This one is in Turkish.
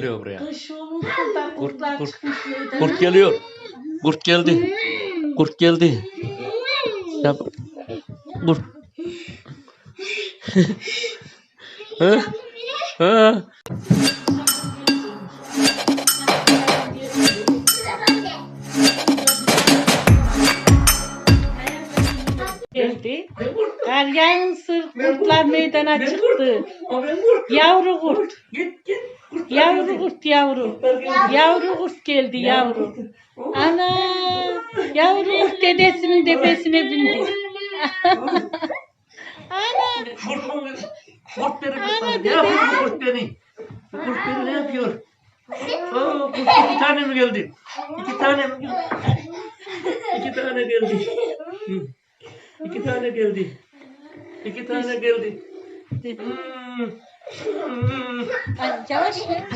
geliyor buraya. Kış olursa da kurtlar kurt. çıkmış meydana. Kurt geliyor. Kurt geldi. Kurt geldi. Ya, kurt. ha? Ha? geldi. Kar yağınsı kurtlar meydana çıktı. Yavru kurt. Yavru kurt yavru. Yavru kurt geldi yavru. Ana yavru kurt dedesinin tepesine bindi. Ana Kurt, kurt beni Ana kurt Ne yapıyor kurt beni? Kurt beni ne yapıyor? Oo, kurt iki tane mi geldi? İki tane mi geldi? İki tane geldi. İki tane geldi. İki tane geldi. Hmm. Hmm. Ay, yavaş ya.